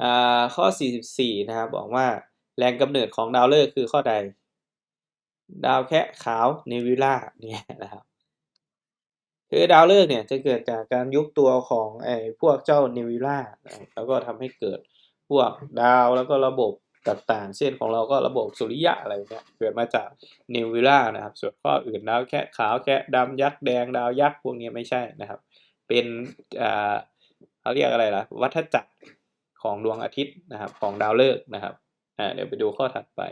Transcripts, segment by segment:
อ่าข้อ 44 นะครับบอกว่าแหล่งกำเนิดของดาวฤกษ์คือข้อใด ดาวแคะขาวเนบิวลาเนี่ยนะครับคือดาวฤกษ์เนี่ยจะเกิดจากการยุบตัวของไอ้พวกเจ้าเนบิวลาแล้วก็ทำให้เกิดพวกดาวแล้วก็ระบบต่างๆ เช่นของเราก็ระบบสุริยะอะไรเนี่ยเกิดมาจากเนบิวลานะครับส่วนข้ออื่นดาวแคะขาวแคะดำยักษ์แดงดาวยักษ์พวกนี้ไม่ใช่นะครับ เป็นอ่าเขาเรียกอะไรล่ะวัฏจักร ของดวงอาทิตย์นะครับของดาวฤกษ์นะครับอ่าเดี๋ยวไปดูข้อถัดไป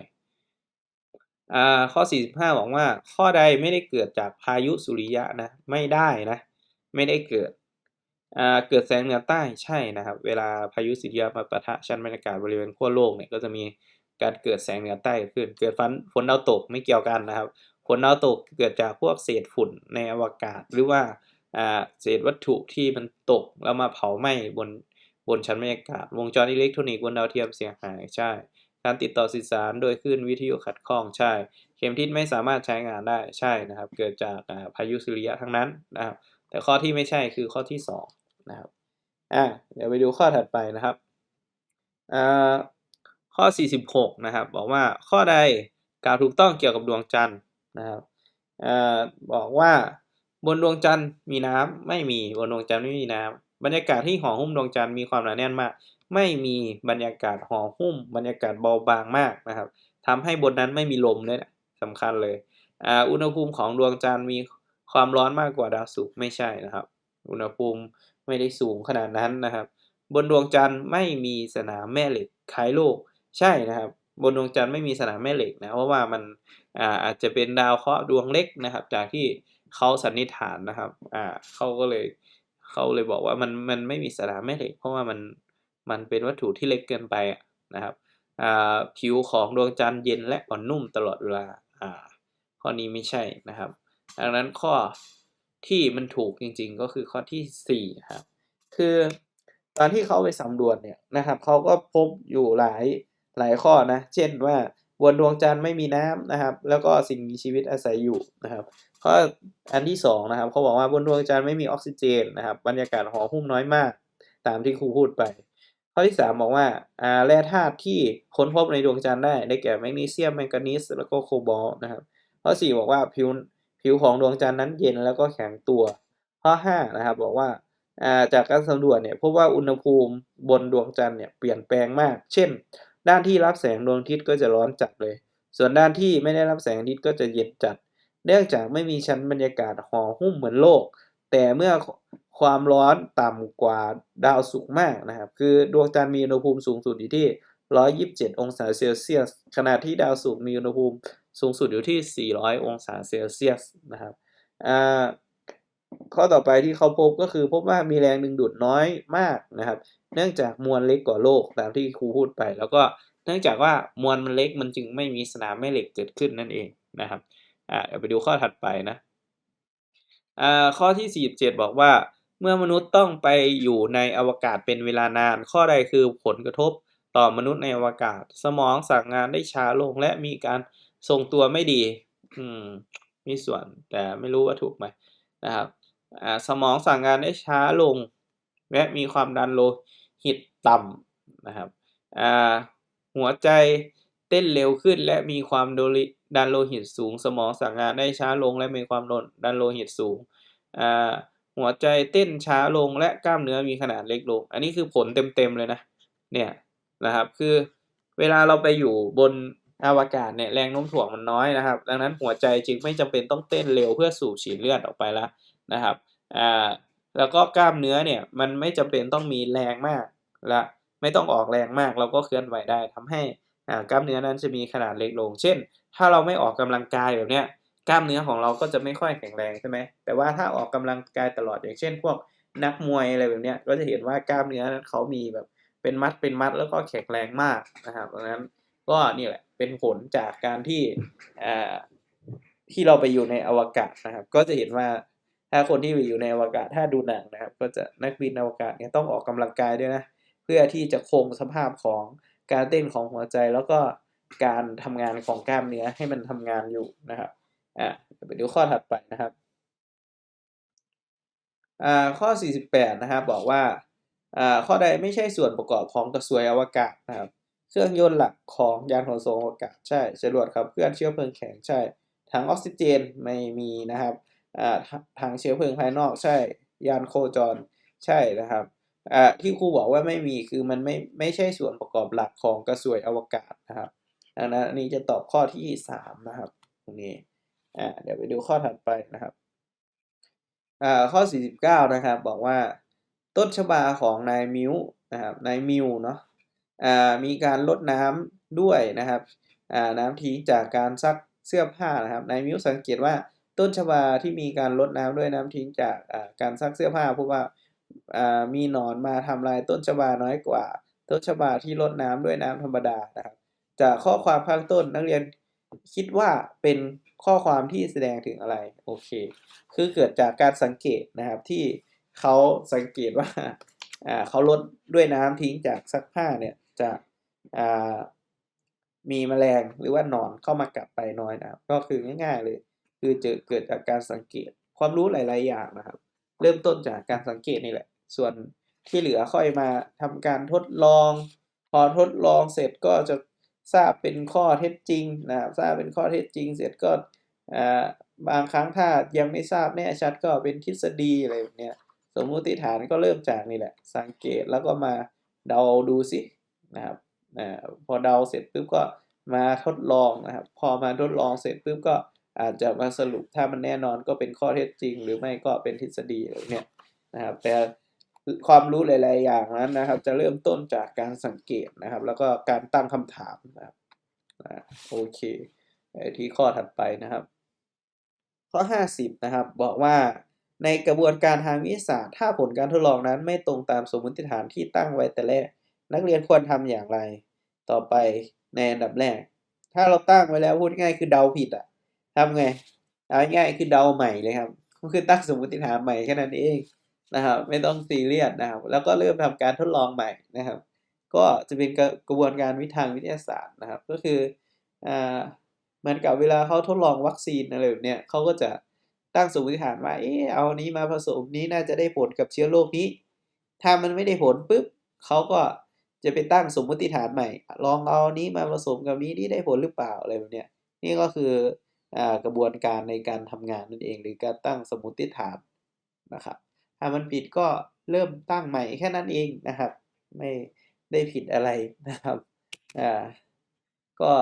อ่าข้อ 45บอกว่า ข้อใดไม่ได้เกิดจากพายุสุริยะนะไม่ได้นะไม่ได้เกิดอ่าเกิดแสงเหนือใต้ใช่นะครับ เวลาพายุสุริยะมาปะทะชั้นบรรยากาศบริเวณขั้วโลกเนี่ยก็จะมีการเกิดแสงเหนือใต้ขึ้น เกิดฝนฝนดาวตกไม่เกี่ยวกันนะครับฝนดาวตกเกิดจากพวกเศษฝุ่นในอวกาศหรือว่าอ่าเศษวัตถุที่มันตกแล้วมาเผาไหม้บน บนชั้นบรรยากาศ วงจรอิเล็กทรอนิกส์บนดาวเทียมเสียหายใช่ การติดต่อสื่อสารโดยคลื่นวิทยุขัดข้องใช่ เข็มทิศไม่สามารถใช้งานได้ใช่นะครับ เกิดจากพายุสุริยะทั้งนั้นนะครับ แต่ข้อที่ไม่ใช่คือข้อที่2นะครับอะเดี๋ยวไปดูข้อถัดไปนะครับอ่าข้อ 46 นะครับ บอกว่าข้อใดกล่าวถูกต้องเกี่ยวกับดวงจันทร์นะครับอ่าบอกว่าบนดวงจันทร์มีน้ำไม่มีบนดวงจันทร์ไม่มีน้ำ บรรยากาศที่ห่อหุ้มดวงจันทร์มีความหนาแน่นมาก ไม่มีบรรยากาศห่อหุ้ม บรรยากาศเบาบางมากนะครับทำให้บนนั้นไม่มีลมด้วยนะสำคัญเลยอ่าอุณหภูมิของดวงจันทร์มีความร้อนมากกว่าดาวศุกร์ไม่ใช่นะครับ อุณหภูมิไม่ได้สูงขนาดนั้นนะครับ บนดวงจันทร์ไม่มีสนามแม่เหล็กคล้ายโลกใช่นะครับบนดวงจันทร์ไม่มีสนามแม่เหล็กนะเพราะว่ามันอาอาจจะเป็นดาวเคราะห์ดวงเล็กนะครับ จากที่เขาสันนิษฐานนะครับอ่าเขาก็เลย เขาเลยบอกว่ามันมันไม่มีสนามแม่เหล็ก เพราะว่ามันมันเป็นวัตถุที่เล็กเกินไปนะครับผิวของดวงจันทร์เย็นและอ่อนนุ่มตลอดเวลาอ่าข้อนี้ไม่ใช่นะครับ ดังนั้นข้อที่มันถูกจริงๆก็คือข้อที่4ครับคือตอนที่เขาไปสำรวจเนี่ยนะครับเขาก็พบอยู่หลายหลายข้อนะ เช่นว่า บนดวงจันทร์ไม่มีน้ำนะครับ แล้วก็สิ่งมีชีวิตอาศัยอยู่นะครับข้ออันที่2นะครับเขาบอกว่าบนดวงจันทร์ไม่มีออกซิเจนนะครับ บรรยากาศห่อหุ้มน้อยมาก ตามที่ครูพูดไป ข้อที่ 3 บอกว่าแร่ธาตุที่ค้นพบในดวงจันทร์ได้ได้แก่แมกนีเซียมแมงกานีสแล้วก็โคบอลนะครับ ข้อ 4 บอกว่าผิวผิวของดวงจันทร์นั้นเย็นแล้วก็แข็งตัว ข้อ5นะครับบอกว่าจากการสำรวจเนี่ยพบว่าอุณหภูมิบนดวงจันทร์เนี่ยเปลี่ยนแปลงมาก เช่น ด้านที่รับแสงดวงอาทิตย์ก็จะร้อนจัดเลย ส่วนด้านที่ไม่ได้รับแสงอาทิตย์ก็จะเย็นจัด เนื่องจากไม่มีชั้นบรรยากาศห่อหุ้มเหมือนโลก แต่เมื่อความร้อนต่ำกว่าดาวศุกมากนะครับ คือดวงจันทร์มีอุณหภูมิสูงสุดอยู่ที่ 127 องศาเซลเซียส ขณะที่ดาวศุกมีอุณหภูมิสูงสุดอยู่ที่ 400 องศาเซลเซียสนะครับอ่า ข้อต่อไปที่เขาพบก็คือพบว่ามีแรงดึงดูดน้อยมากนะครับ เนื่องจากมวลเล็กกว่าโลกตามที่ครูพูดไป แล้วก็เนื่องจากว่ามวลมันเล็กมันจึงไม่มีสนามแม่เหล็กเกิดขึ้นนั่นเองนะครับอ่าเดี๋ยวไปดูข้อถัดไปนะอ่าข้อที่ 47 บอกว่าเมื่อมนุษย์ต้องไปอยู่ในอวกาศเป็นเวลานาน ข้อใดคือผลกระทบต่อมนุษย์ในอวกาศ สมองสั่งงานได้ช้าลงและมีการทรงตัวไม่ดี อืม มีส่วนแต่ไม่รู้ว่าถูกไหมนะครับ สมองสั่งงานได้ช้าลง และมีความดันโลหิตต่ำนะครับหัวใจเต้นเร็วขึ้น และมีความดันโลหิตสูง สมองสั่งงานได้ช้าลง และมีความดันโลหิตสูง หัวใจเต้นช้าลงและกล้ามเนื้อมีขนาดเล็กลง อันนี้คือผลเต็มๆเลยนะเนี่ยนะครับคือเวลาเราไปอยู่บนอวกาศเนี่ยแรงโน้มถ่วงมันน้อยนะครับ ดังนั้นหัวใจจึงไม่จำเป็นต้องเต้นเร็วเพื่อสูบฉีดเลือดออกไปล้ว นะครับอ่าแล้วก็กล้ามเนื้อเนี่ยมันไม่จำเป็นต้องมีแรงมากและไม่ต้องออกแรงมากเราก็เคลื่อนไหวได้ทำให้กล้ามเนื้อนั้นจะมีขนาดเล็กลง เช่น ถ้าเราไม่ออกกำลังกายแบบเนี้ยกล้ามเนื้อของเราก็จะไม่ค่อยแข็งแรงใช่ไหมแต่ว่าถ้าออกกำลังกายตลอดอย่างเช่น พวกนักมวยอะไรแบบเนี้ยก็จะเห็นว่ากล้ามเนื้อนั้นเขามีแบบเป็นมัดเป็นมัดแล้วก็แข็งแรงมากนะครับดังนั้นก็นี่แหละเป็นผลจากการที่ที่เราไปอยู่ในอวกาศนะครับ ก็จะเห็นว่า ถ้าคนที่ไปอยู่ในอวกาศถ้าดูหนังนะครับ ก็จะนักบินอวกาศเนี่ยต้องออกกำลังกายด้วยนะ เพื่อที่จะคงสภาพของการเต้นของหัวใจแล้วก็การทำงานของกล้ามเนื้อให้มันทำงานอยู่นะครับอ่าไปดูข้อถัดไปนะครับอ่าข้อ 48 นะครับบอกว่าอ่าข้อใดไม่ใช่ส่วนประกอบของกระสวยอวกาศนะครับ เครื่องยนต์หลักของยานขนส่งอวกาศใช่จรวดขับเคลื่อนเชื้อเพลิงแข็งใช่ถังออกซิเจนไม่มีนะครับ อ่าถังเชื้อเพลิงภายนอกใช่ ยานโคจรใช่นะครับอ่าที่ครูบอกว่าไม่มีคือมันไม่ไม่ใช่ส่วนประกอบหลักของกระสวยอวกาศนะครับดังนั้นอันนี้จะตอบข้อที่สามนะครับตรงนี้อ่าเดี๋ยวไปดูข้อถัดไปนะครับอ่าข้อ 49 นะครับ บอกว่าต้นชบาของนายมิวนะครับนายมิวเนาะอ่ามีการลดน้ำด้วยนะครับอ่าน้ำทิ้งจากการซักเสื้อผ้านะครับนายมิวสังเกตว่า ต้นชบาที่มีการลดน้ำด้วยน้ำทิ้งจากการซักเสื้อผ้าเพราะว่ามีหนอนมาทำลายต้นชบาน้อยกว่า ต้นชบาที่ลดน้ำด้วยน้ำธรรมดานะครับ จากข้อความข้างต้นนักเรียนคิดว่าเป็นข้อความที่แสดงถึงอะไรโอเค คือเกิดจากการสังเกตนะครับที่เขาสังเกตว่าเขาลดด้วยน้ำทิ้งจากซักผ้าเนี่ยจะมีแมลงหรือว่าหนอนเข้ามากัดไปน้อยนะครับก็คือง่าย ๆเลย คือเจะเกิดจากการสังเกต ความรู้หลาย ๆ อย่างนะครับ เริ่มต้นจากการสังเกตนี่แหละ ส่วนที่เหลือค่อยมาทำการทดลอง พอทดลองเสร็จก็จะทราบเป็นข้อเท็จจริงนะครับทราบเป็นข้อเท็จจริง เสร็จก็บางครั้งถ้ายังไม่ทราบแน่ชัดก็เป็นทฤษฎีอะไรแบบเนี้ยสมมุติฐานก็เริ่มจากนี่แหละ สังเกตแล้วก็มาเดาดูสินะครับพอเดาเสร็จปุ๊บก็มาทดลองนะครับ พอมาทดลองเสร็จปุ๊บก็ อาจจะมาสรุปถ้ามันแน่นอนก็เป็นข้อเท็จจริง หรือไม่ก็เป็นทฤษฎีอะไรเนี่ยนะครับ แต่ความรู้หลาย ๆ อย่างนั้นนะครับ จะเริ่มต้นจากการสังเกตนะครับ แล้วก็การตั้งคำถามนะครับโอเคที่ข้อถัดไปนะครับ ข้อ 50 นะครับ บอกว่าในกระบวนการทางวิทยาศาสตร์ ถ้าผลการทดลองนั้นไม่ตรงตามสมมติฐานที่ตั้งไว้แต่แรก นักเรียนควรทำอย่างไร ต่อไปในอันดับแรก ถ้าเราตั้งไว้แล้วพูดง่ายคือเดาผิดอะ ทำไงเอาง่ายคือเดาใหม่เลยครับก็คือตั้งสมมติฐานใหม่แค่นั้นเองนะครับ ไม่ต้องซีเรียสนะครับ แล้วก็เริ่มทำการทดลองใหม่นะครับ ก็จะเป็นกระบวนการวิทางวิทยาศาสตร์นะครับ ก็คืออ่าเหมือนกับเวลาเขาทดลองวัคซีนอะไรแบบเนี้ยเขาก็จะตั้งสมมติฐานว่า เออเอานี้มาผสมนี้น่าจะได้ผลกับเชื้อโรคนี้ ถ้ามันไม่ได้ผลปุ๊บเขาก็จะไปตั้งสมมติฐานใหม่ ลองเอานี้มาผสมกับนี้ที่ได้ผลหรือเปล่าอะไรแบบเนี้ยนี่ก็คือ กระบวนการในการทำงานนั่นเอง หรือการตั้งสมมติฐานนะครับ ถ้ามันผิดก็เริ่มตั้งใหม่แค่นั้นเองนะครับ ไม่ได้ผิดอะไรนะครับอ่าก็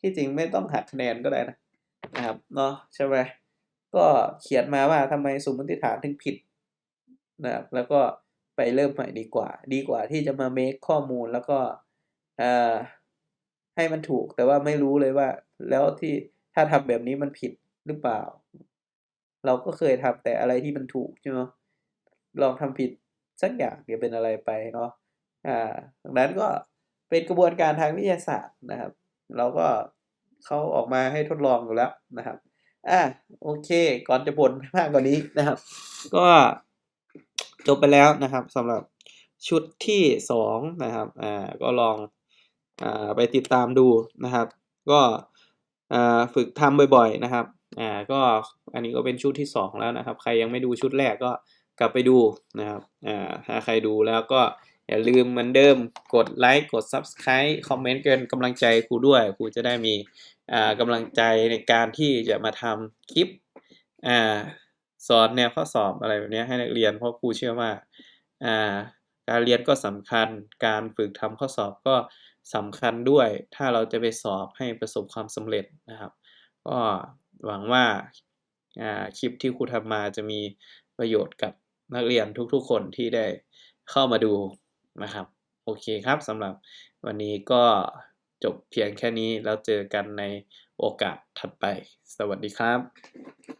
ที่จริงไม่ต้องหักคะแนนก็ได้นะนะครับเนาะใช่ไหมก็เขียนมาว่าทำไมสมมติฐานถึงผิดนะครับแล้วก็ไปเริ่มใหม่ดีกว่า ดีกว่าที่จะมาเมคข้อมูลแล้วก็อ่าให้มันถูกแต่ว่าไม่รู้เลยว่า แล้วที่ถ้าทำแบบนี้มันผิดหรือเปล่า เราก็เคยทำแต่อะไรที่มันถูกใช่ไหมลองทำผิดสักอย่างจะเป็นอะไรไปเนาะอ่าดังนั้นก็เป็นกระบวนการทางวิทยาศาสตร์นะครับ เราก็เขาออกมาให้ทดลองอยู่แล้วนะครับอะโอเค ก่อนจะบ่นมากกว่านี้นะครับ ก็จบไปแล้วนะครับสำหรับชุดที่สองนะครับอ่าก็ลองอ่าไปติดตามดูนะครับ ก็ ฝึกทำบ่อยๆนะครับอ่าก็อันนี้ก็เป็นชุดที่สองแล้วนะครับ ใครยังไม่ดูชุดแรกก็กลับไปดูนะครับอ่าถ้าใครดูแล้วก็อย่าลืมเหมือนเดิมกดไลค์กด Subscribe คอมเมนต์เกินกำลังใจครูด้วยครูจะได้มีอ่ากำลังใจในการที่จะมาทำคลิปอ่าสอนแนวข้อสอบอะไรแบบนี้ให้นักเรียนเพราะครูเชื่อว่าอ่าการเรียนก็สำคัญ การฝึกทำข้อสอบก็ สำคัญด้วย ถ้าเราจะไปสอบให้ประสบความสำเร็จนะครับ ก็หวังว่าคลิปที่ครูทำมาจะมีประโยชน์กับนักเรียนทุกๆ คนที่ได้เข้ามาดูนะครับ โอเคครับสำหรับวันนี้ก็จบเพียงแค่นี้แล้วเจอกันในโอกาสถัดไป สวัสดีครับ